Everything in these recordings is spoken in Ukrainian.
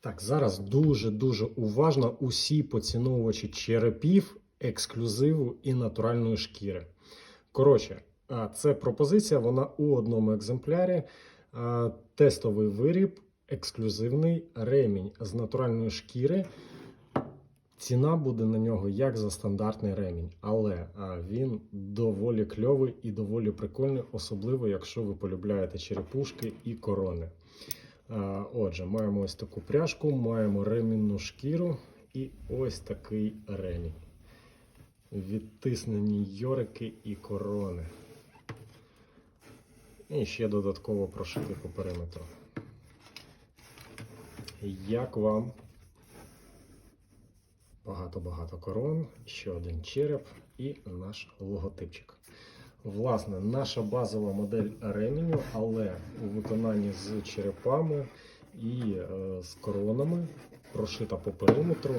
Так, зараз дуже-дуже уважно усі поціновувачі черепів, ексклюзиву і натуральної шкіри. Коротше, це пропозиція, вона у одному екземплярі. Тестовий виріб, ексклюзивний ремінь з натуральної шкіри. Ціна буде на нього як за стандартний ремінь, але він доволі кльовий і доволі прикольний, особливо якщо ви полюбляєте черепушки і корони. А, Отже, маємо ось таку пряжку, маємо ремінну шкіру і ось такий ремінь. Відтиснені йорики і корони. І ще додатково прошити по периметру. Як вам? Багато-багато корон, ще один череп і наш логотипчик. Власне, наша базова модель ременю, але у виконанні з черепами і е, з коронами, прошита по периметру.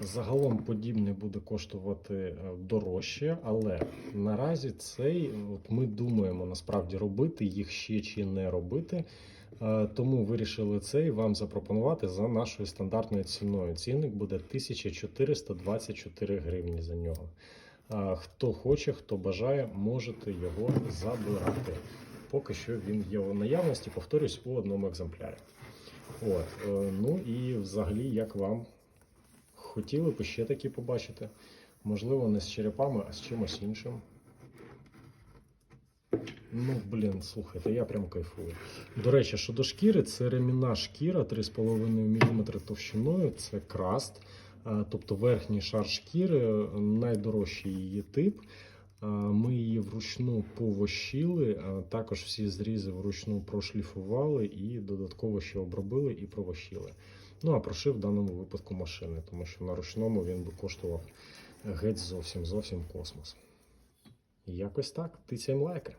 Загалом подібне буде коштувати е, дорожче, але наразі цей от ми думаємо насправді робити їх ще чи не робити. Е, Тому вирішили цей вам запропонувати за нашою стандартною ціною. Цінник буде 1424 гривні за нього. Хто хоче, хто бажає, можете його забирати. Поки що він є в наявності, повторюсь, у одному екземплярі. От, е, ну і взагалі, як вам хотіли б ще такі побачити? Можливо, не з черепами, а з чимось іншим. Ну, блін, слухайте, я прям кайфую. До речі, щодо шкіри, це ремінна шкіра 3,5 мм товщиною, це краст. Тобто верхній шар шкіри, найдорожчий її тип. Ми її вручну повощили, також всі зрізи вручну прошліфували і додатково ще обробили і провощили. Ну а прошив в даному випадку машини, тому що на ручному він би коштував геть зовсім зовсім космос. Якось так. Тицяємо лайки.